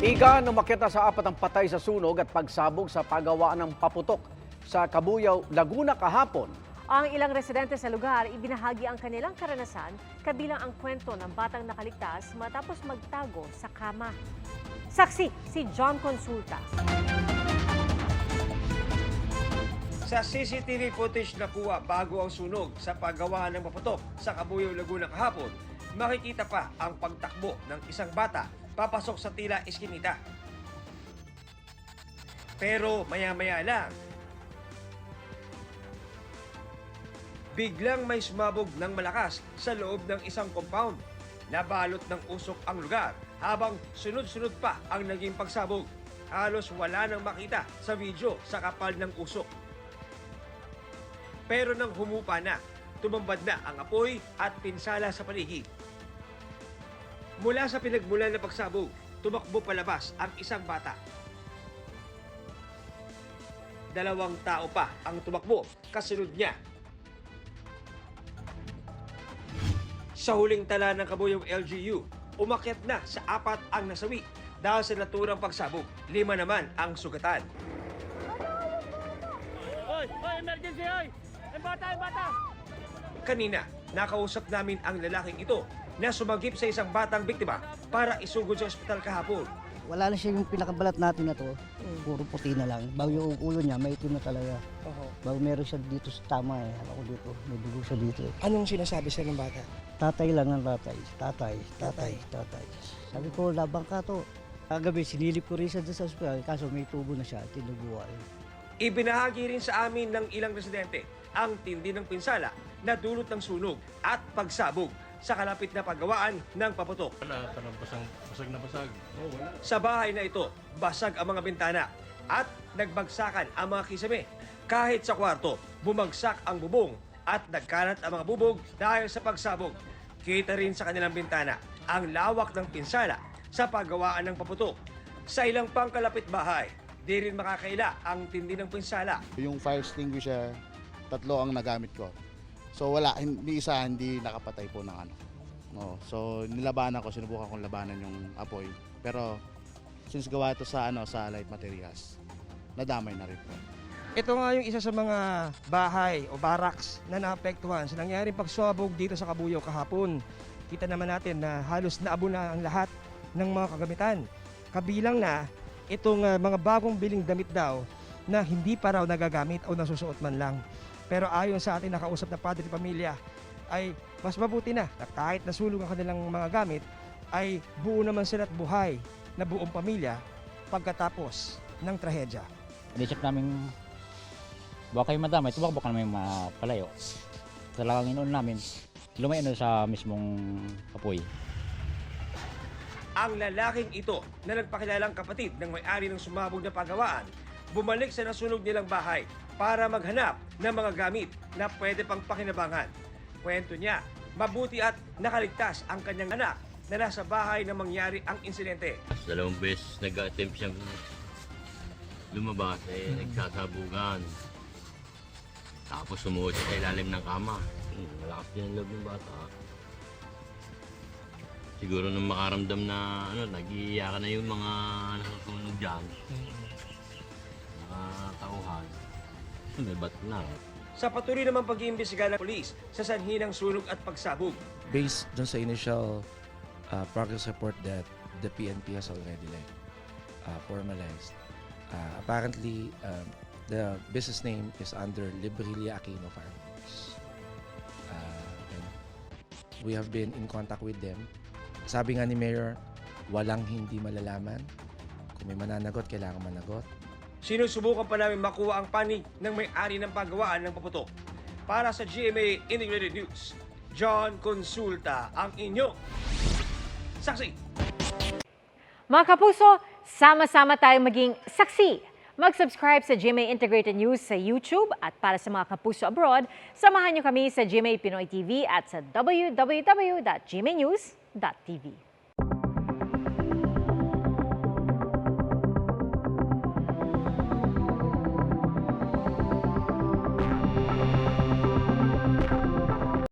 Iga umakyat na sa apat ang patay sa sunog at pagsabog sa paggawa ng paputok sa Kabuyaw, Laguna kahapon. Ang ilang residente sa lugar ibinahagi ang kanilang karanasan kabilang ang kwento ng batang nakaligtas matapos magtago sa kama. Saksi si John Consulta. Sa CCTV footage na kuha bago ang sunog sa paggawa ng paputok sa Kabuyaw, Laguna kahapon, makikita pa ang pagtakbo ng isang bata papasok sa tila eskinita. Pero maya-maya lang, biglang may sumabog ng malakas sa loob ng isang compound. Nabalot ng usok ang lugar habang sunod-sunod pa ang naging pagsabog. Halos wala nang makita sa video sa kapal ng usok. Pero nang humupa na, tumambad na ang apoy at pinsala sa paligid. Mula sa pinagmulan na pagsabog, tumakbo palabas ang isang bata. Dalawang tao pa ang tumakbo kasunod niya. Sa huling tala ng Kabuyong LGU, umakyat na sa apat ang nasawi dahil sa naturang pagsabog. Lima naman ang sugatan. Hoy! Hoy! Emergency! Hoy! Ang bata! Ang bata! Kanina, nakausap namin ang lalaking ito na sumagip sa isang batang biktima para isugod sa ospital kahapon. Wala na siya yung pinakabalat natin na to. Puro puti na lang. Bago yung ulo niya, may itim na talaga. Bago meron siya dito sa tama eh. Ako dito, may dugo siya dito. eh. Anong sinasabi sa ng bata? Tatay lang ng tatay. Tatay, tatay, tatay. Sabi ko, labang ka to. Kagabi, sinilip ko rin siya doon sa ospital. Kaso may tubo na siya, tinubuan. Ibinahagi rin sa amin ng ilang residente ang tindi ng pinsala na dulot ng sunog at pagsabog sa kalapit na paggawaan ng paputok. Wala, parang basag, basag na basag. Oh, wala. Sa bahay na ito, basag ang mga bintana at nagbagsakan ang mga kisame. Kahit sa kwarto, bumagsak ang bubong at nagkalat ang mga bubog dahil sa pagsabog. Kita rin sa kanilang bintana ang lawak ng pinsala sa paggawaan ng paputok. Sa ilang pangkalapit bahay, di rin makakaila ang tindi ng pinsala Yung fire extinguisher, tatlo ang nagamit ko. So wala, hindi isa hindi nakapatay po ng ano. No, so nilabanan ko, sinubukan kong labanan yung apoy. Pero since gawa ito sa ano sa light materials, nadamay na rin po. Ito nga yung isa sa mga bahay o barracks na naapektuhan sa nangyaring pagswabog dito sa Kabuyaw kahapon. Kita naman natin na halos naabo na ang lahat ng mga kagamitan. Kabilang na itong ah, mga bagong biling damit daw na hindi pa raw nagagamit o nasusuot man lang. Pero ayon sa ating nakausap na padre pamilya ay mas mabuti na na kahit nasulong ang kanilang mga gamit ay buo naman sila at buhay na buong pamilya pagkatapos ng trahedya. Inisip namin baka kayo madamay, tumakbo ka namin mapalayo. Talagang inoon namin, lumayo na sa mismong apoy. Ang lalaking ito na nagpakilalang kapatid ng may-ari ng sumabog na pagawaan, bumalik sa nasunog nilang bahay para maghanap ng mga gamit na pwede pang pakinabangan. Kwento niya, mabuti at nakaligtas ang kanyang anak na nasa bahay na mangyari ang insidente. Dalawang beses nag-attempt siyang lumabas, eh, nagsasabugan. Tapos sumuot sa ilalim ng kama. Hmm, malakas din ang loob ng bata. Siguro nung makaramdam na ano, nag-iiyakan na yung mga nasusunog dyan. Mga tauhan. May bat na. Sa patuloy naman pag-iimbestiga ng polis sa sanhi ng sunog at pagsabog. based dun sa initial uh, progress report that the PNP has already like uh, formalized. Uh, apparently, um, the business name is under Librilia Aquino Farmers. Uh, and we have been in contact with them. Sabi nga ni Mayor, walang hindi malalaman. Kung may mananagot, kailangan managot. Sinusubukan pa namin makuha ang panig ng may-ari ng paggawaan ng paputok. Para sa GMA Integrated News, John Consulta ang inyo. Saksi! Mga kapuso, sama-sama tayong maging saksi. Mag-subscribe sa GMA Integrated News sa YouTube at para sa mga kapuso abroad, samahan niyo kami sa GMA Pinoy TV at sa www.gmanews.tv.